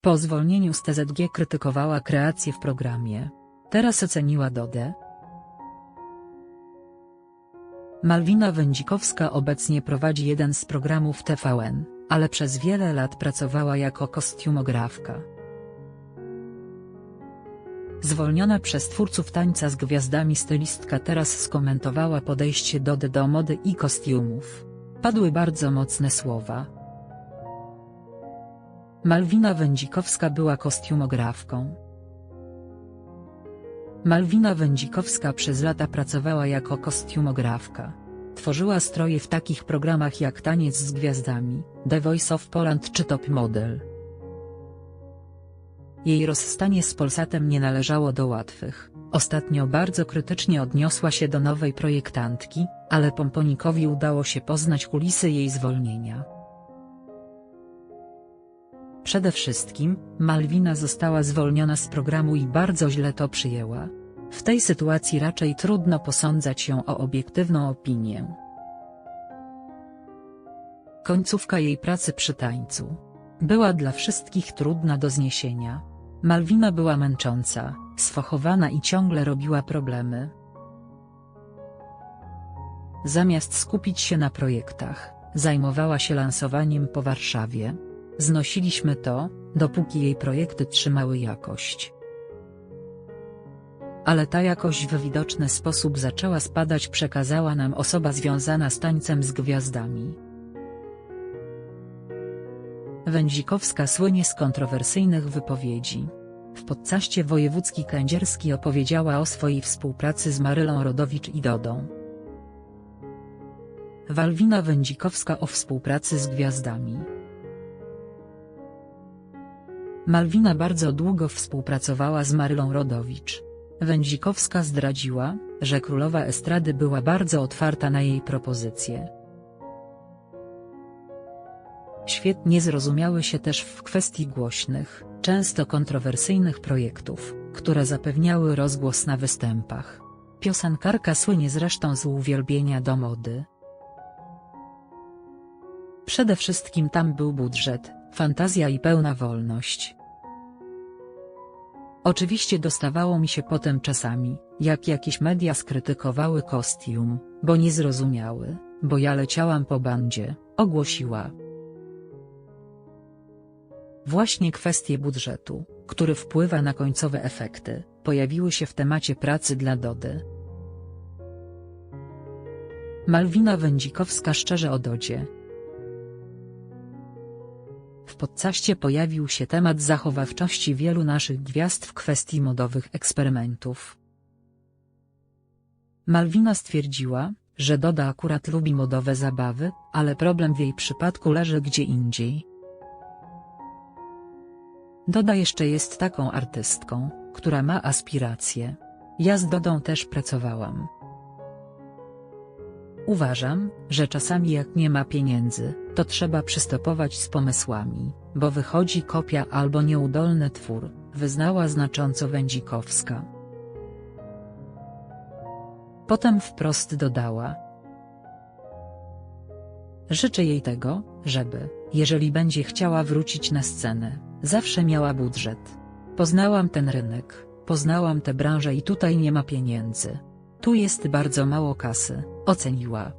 Po zwolnieniu z TZG krytykowała kreację w programie. Teraz oceniła Dodę. Malwina Wędzikowska obecnie prowadzi jeden z programów TVN, ale przez wiele lat pracowała jako kostiumografka. Zwolniona przez twórców tańca z gwiazdami stylistka teraz skomentowała podejście Dody do mody i kostiumów. Padły bardzo mocne słowa. Malwina Wędzikowska była kostiumografką. Malwina Wędzikowska przez lata pracowała jako kostiumografka. Tworzyła stroje w takich programach jak Taniec z Gwiazdami, The Voice of Poland czy Top Model. Jej rozstanie z Polsatem nie należało do łatwych. Ostatnio bardzo krytycznie odniosła się do nowej projektantki, ale Pomponikowi udało się poznać kulisy jej zwolnienia. Przede wszystkim, Malwina została zwolniona z programu i bardzo źle to przyjęła. W tej sytuacji raczej trudno posądzać ją o obiektywną opinię. Końcówka jej pracy przy tańcu była dla wszystkich trudna do zniesienia. Malwina była męcząca, sfachowana i ciągle robiła problemy. Zamiast skupić się na projektach, zajmowała się lansowaniem po Warszawie. Znosiliśmy to, dopóki jej projekty trzymały jakość. Ale ta jakość w widoczny sposób zaczęła spadać przekazała nam osoba związana z tańcem z gwiazdami. Wędzikowska słynie z kontrowersyjnych wypowiedzi. W podcaście wojewódzki kędzierski opowiedziała o swojej współpracy z Marylą Rodowicz i Dodą. Walwina Wędzikowska o współpracy z gwiazdami. Malwina bardzo długo współpracowała z Marylą Rodowicz. Wędzikowska zdradziła, że królowa estrady była bardzo otwarta na jej propozycje. Świetnie zrozumiały się też w kwestii głośnych, często kontrowersyjnych projektów, które zapewniały rozgłos na występach. Piosenkarka słynie zresztą z uwielbienia do mody. Przede wszystkim tam był budżet, fantazja i pełna wolność. Oczywiście dostawało mi się potem czasami, jak jakieś media skrytykowały kostium, bo nie zrozumiały, bo ja leciałam po bandzie, ogłosiła. Właśnie kwestie budżetu, który wpływa na końcowe efekty, pojawiły się w temacie pracy dla Dody. Malwina Wędzikowska szczerze o Dodzie. W podcaście pojawił się temat zachowawczości wielu naszych gwiazd w kwestii modowych eksperymentów. Malwina stwierdziła, że Doda akurat lubi modowe zabawy, ale problem w jej przypadku leży gdzie indziej. Doda jeszcze jest taką artystką, która ma aspiracje. Ja z Dodą też pracowałam. Uważam, że czasami jak nie ma pieniędzy, to trzeba przystopować z pomysłami, bo wychodzi kopia albo nieudolny twór, wyznała znacząco Wędzikowska. Potem wprost dodała. Życzę jej tego, żeby, jeżeli będzie chciała wrócić na scenę, zawsze miała budżet. Poznałam ten rynek, poznałam tę branżę i tutaj nie ma pieniędzy. Tu jest bardzo mało kasy, oceniła.